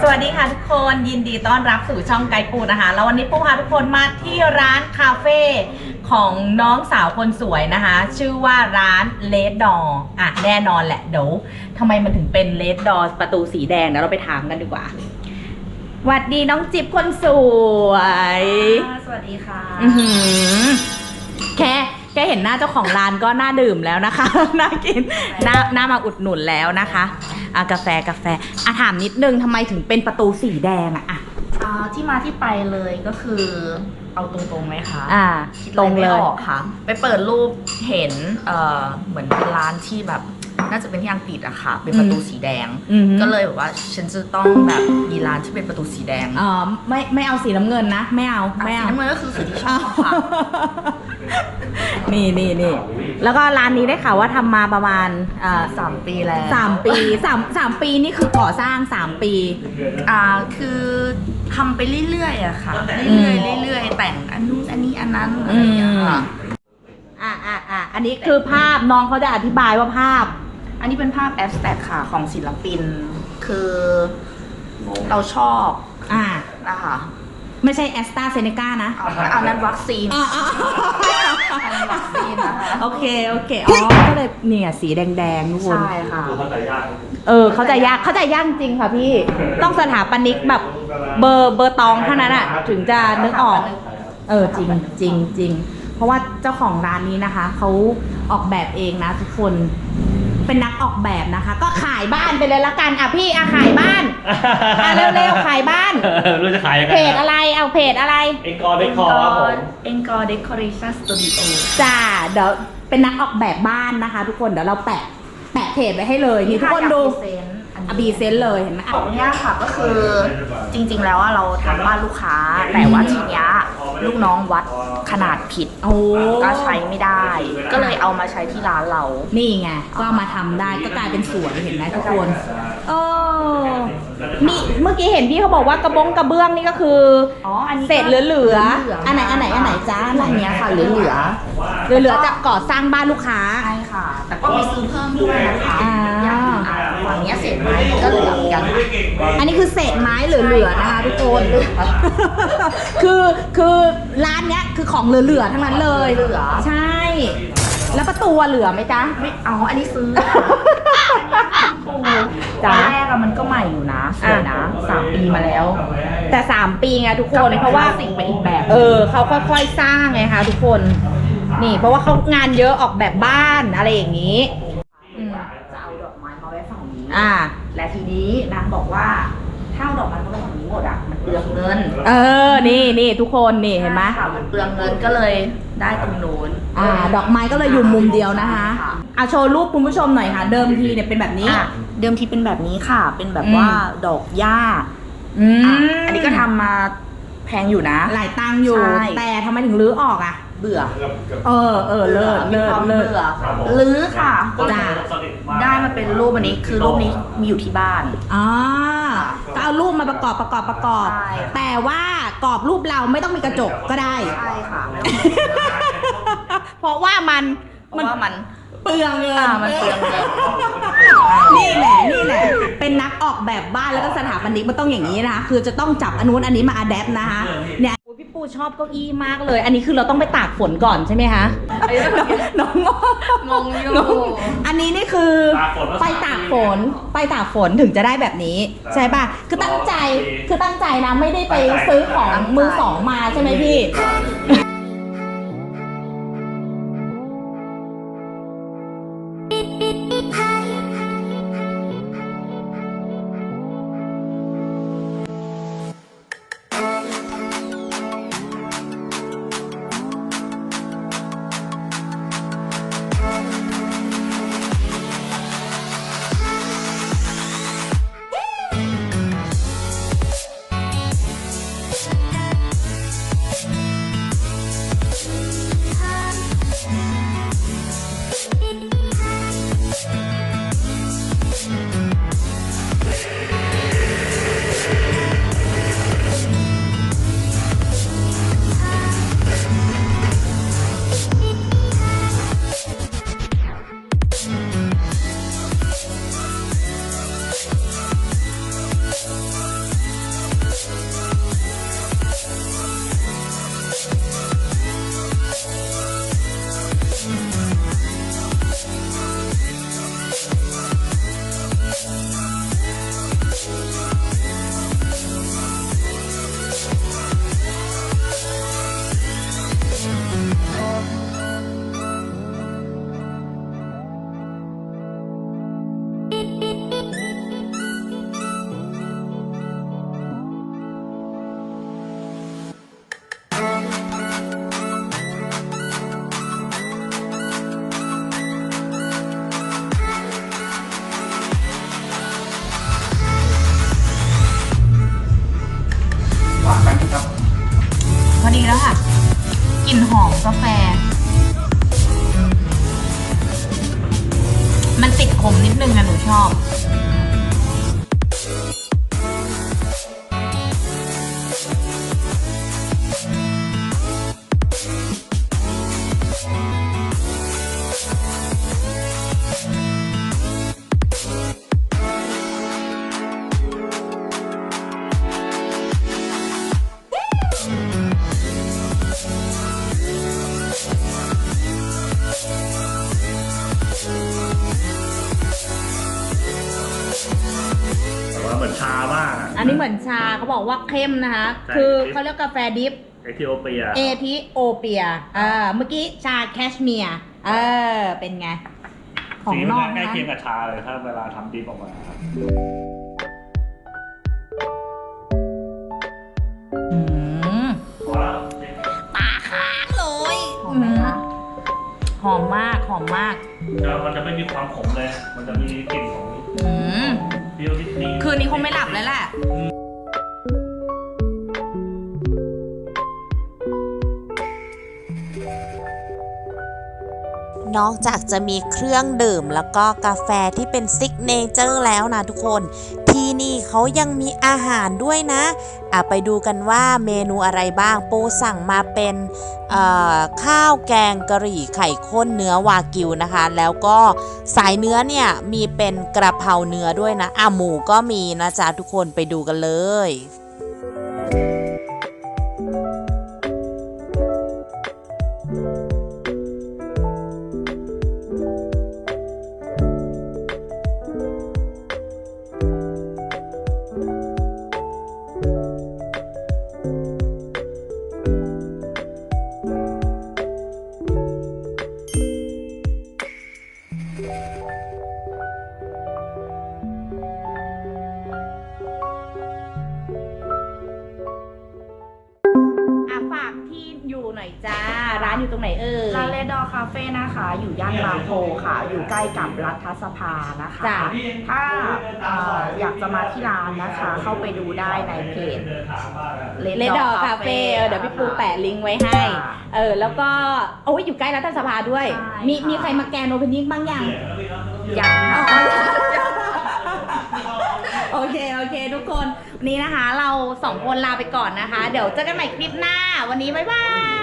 สวัสดีค่ะทุกคนยินดีต้อนรับสู่ช่องไกด์ปูนะคะ แล้ววันนี้ปูพาทุกคนมาที่ร้านคาเฟ่ของน้องสาวคนสวยนะคะ ชื่อว่าร้านเลดดออะแน่นอนแหละเดี๋ยวทำไมมันถึงเป็นเลดดอประตูสีแดงเดี๋ยวเราไปถามกันดีกว่าหวัดดีน้องจิ๊บคนสวย สวัสดีค่ะอื้อหือแค่แค่เห็นหน้าเจ้าของร้านก็น่าดื่มแล้วนะคะ น่ากิน น่าน่ามาอุดหนุนแล้วนะคะ อะกาแฟกาแฟอะถามนิดนึงทำไมถึงเป็นประตูสีแดงอะอะอ่าที่มาที่ไปเลยก็คือเอาตรงๆไหมคะอ่าคิดตรงไม่เลย ออกค่ะ ไปเปิดรูปเห็นเอ่อเหมือนเป็นร้านที่แบบ น่าจะเป็นที่อังกฤษอะค่ะ เป็นประตูสีแดง อือหือก็เลยแบบว่าฉันจะต้องแบบมีร้านที่เป็นประตูสีแดงอ๋อไม่ไม่เอาสีน้ำเงินนะ ไม่เอาอะไม่สีเอาน้ำเงินก็คือสีที่ชอบค่ะ นี่นี่นี่แล้วก็ร้านนี้ได้ข่าวว่าทำมาประมาณอ่าสามปีแล้วสามปีสามสามปีนี่คือก่อสร้างสามปี อ่าคือทำไปเรื่อยๆอะค่ะอืเรื่มอยๆเรื่อยๆแต่งอันนู้นอันนี้อันนั้นอะไรอย่างเงี้ยค่ะ อ่าอ่าอ่าอันนี้คือภาพน้องเขาจะอธิบายว่าภาพ อันนี้เป็นภาพแอสแต็กค่ะของศิลปิน คือเราชอบอ่านะคะไม่ใช่แอสตราเซเนกานะ เอาเอานั้นวัคซีน อ่าอ่า อันนั้นวัคซีนนะคะ โอเค โอเค อ๋อ ก็เลยเนี่ยสีแดงๆทุกคน ใช่ค่ะเออ เข้าใจยาก เข้าใจยากจริงค่ะพี่ ต้องสถาปนิกแบบเบอร์เบอร์ตองเท่านั้นอะถึงจะนึกออก เออจริงจริงจริงเพราะว่าเจ้าของร้านนี้นะคะ เขาออกแบบเองนะทุกคน เป็นนักออกแบบนะคะ ก็ขายบ้านไปเลยละกันอะพี่อะขายบ้านอะเร็วๆขายบ้านไม่รู้จะขายยังไงเพจอะไรเอาเพจอะไรเอ็งกอร์เด็กคอร์ครับผมเอ็นกอร์เดคอเรชั่นสตูดิโอจ้าเดี๋ยวเป็นนักออกแบบบ้านนะคะ ทุกคนเดี๋ยวเราแปะแปะเพจไว้ให้เลยนี่ทุกคนดูอบีเซนเลยเห็นไหมอะของเนี้ยค่ะก็คือจริง ๆ แล้วอะเราทำบ้านลูกค้า แต่ว่าทีเนี้ยลูกน้องวัดขนาดผิด โอ้ก็ใช้ไม่ได้ ก็เลยเอามาใช้ที่ร้านเรา นี่ไง ก็เอามาทำได้ก็กลายเป็นสวนเห็นไหมทุกคนเออมีเมื่อกี้เห็นพี่เขาบอกว่ากระบงกระเบื้องนี่ก็คืออ๋ออันนี้ก็เศษเหลือเหลือๆอันไหนอันไหนอันไหนจ้าอันไหนอันเนี้ยค่ะเหลือเหลือเหลือๆจากก่อสร้างบ้านลูกค้า ใช่ค่ะ แต่ก็มีซื้อเพิ่มด้วยนะคะ อ่าอย่างอ่าฝั่ง เนี้ยเศษไม้ก็เหลือเหมือนกัน อันนี้คือเศษไม้เหลือๆนะคะทุกคน คือคือร้านเนี้ยคือของเหลือๆทั้งนั้นเลยเหลือ ใช่ แล้วประตูอะเหลือไหมจ๊ะ ไม่เอาอันนี้ซื้อ จ้ะตอนแรกอะมันก็ใหม่อยู่นะสวยนะสามปีมาแล้วแต่ 3 ปีไงทุกคนก็เป็นเพราะว่าคลาสสิกไปอีกแบบเออเขาค่อยๆสร้างไงคะทุกคน นี่เพราะว่าเขางานเยอะออกแบบบ้านอะไรอย่างนี้ อ่า และทีนี้นางบอกว่าถ้าเอาดอกไม้มาไว้ฝั่งนี้หมดอะมันเปลืองเงินเออ นี่นี่ทุกคนนี่เห็นไหมใช่ค่ะมันเปลืองเงินก็เลยได้ตรงนู้นอ่า ดอกไม้ก็เลยอยู่มุมเดียวนะคะใช่อะโชว์รูปคุณผู้ชมหน่อยค่ะ เดิมทีเนี่ยเป็นแบบนี้ อะเดิมทีเป็นแบบนี้ค่ะ เป็นแบบอืมว่าดอกหญ้าอืมอะอันนี้ก็ทำมาแพงอยู่นะ หลายตังค์อยู่ ใช่ แต่ทำไมถึงรื้อออกอะ เบื่อ เออเออเลิศเลิศเลิศ บื่อลื้อค่ะจ้ะได้มาเป็นรูปอันนี้คือรูปนี้มีอยู่ที่บ้าน อ่าก็เอารูปมาประกอบประกอบประกอบ ใช่ แต่ว่ากรอบรูปเราไม่ต้องมีกระจกก็ได้ ใช่ค่ะไม่ต้องเพราะว่ามันเพราะว่ามันเปลืองเงิน อ่ามันเปลืองเงิน นี่แหละนี่แหละ เป็นนักออกแบบบ้านแล้วก็สถาปนิกมันต้องอย่างนี้นะคะคือจะต้องจับอันนู้นอันนี้มาอัดแอปนะคะเนี่ยโอ้ยพี่ ปูชอบเก้าอี้มากเลย อันนี้คือเราต้องไปตากฝนก่อนใช่ไหมคะ น้องงงอยู่ น้องอันนี้นี่คือตากฝนแล้วไปตากฝนไปตากฝนถึงจะได้แบบนี้ ใช่ป่ะ คือตั้งใจ คือตั้งใจนะ ไม่ได้ไปซื้อของมือสองมาใช่ไหมพี่「 ของกาแฟ มันติดขมนิดนึงอะหนูชอบ เหมือนชาเขาบอกว่าเข้มนะคะ ใช่ คือเขาเรียกกาแฟดิฟ เอธิโอเปีย เอธิโอเปีย เออเมื่อกี้ชาแคชเมียร์ เออ เป็นไง ของสีนมัอกใกล้นะเคียงกับชาเลยถ้าเวลาทำดิฟออกมาครับอืมพอแล้วตาค้างเลยหอมไหมคะหอมมาก หอมมากแล้วมันจะไม่มีความขมเลย มันจะมีกลิ่นของ คืนนี้คงไม่หลับแล้วแหละ นอกจากจะมีเครื่องดื่มแล้วก็กาแฟที่เป็นซิกเนเจอร์แล้วนะทุกคน ที่นี่เขายังมีอาหารด้วยนะอะไปดูกันว่าเมนูอะไรบ้างปูสั่งมาเป็นข้าวแกงกะหรี่ไข่ข้นเนื้อวากิวนะคะ แล้วก็สายเนื้อเนี่ยมีเป็นกระเพราเนื้อด้วยนะอะหมูก็มีนะจ๊ะทุกคนไปดูกันเลยอะ อยู่หน่อยจ้า ร้านอยู่ตรงไหนเอ่ย ร้านเลดดอคาเฟ่นะคะ อยู่ย่านบางโพค่ะ อยู่ใกล้กับรัฐสภานะคะ จ้ะ ถ้าเอ่ออยากจะมาที่ร้านนะคะ เข้าไปดูได้ในเพจ Red เลดดอ Dog คาเฟ่ Cafe เดี๋ยวพี่ปูแปะลิงก์ไว้ให้จ้ะเออ แล้วก็ โอ้ยอยู่ใกล้รัฐสภาด้วย ใช่มีค่ะ มีใครมาแกนโอเพนนิ่งบ้างยัง ยังค่ะโอเค โอเค ทุกคนวัน นี้นะคะ เราสองคนลาไปก่อนนะคะ เดี๋ยวเจอกันใหม่คลิปหน้า วันนี้บ๊ายบาย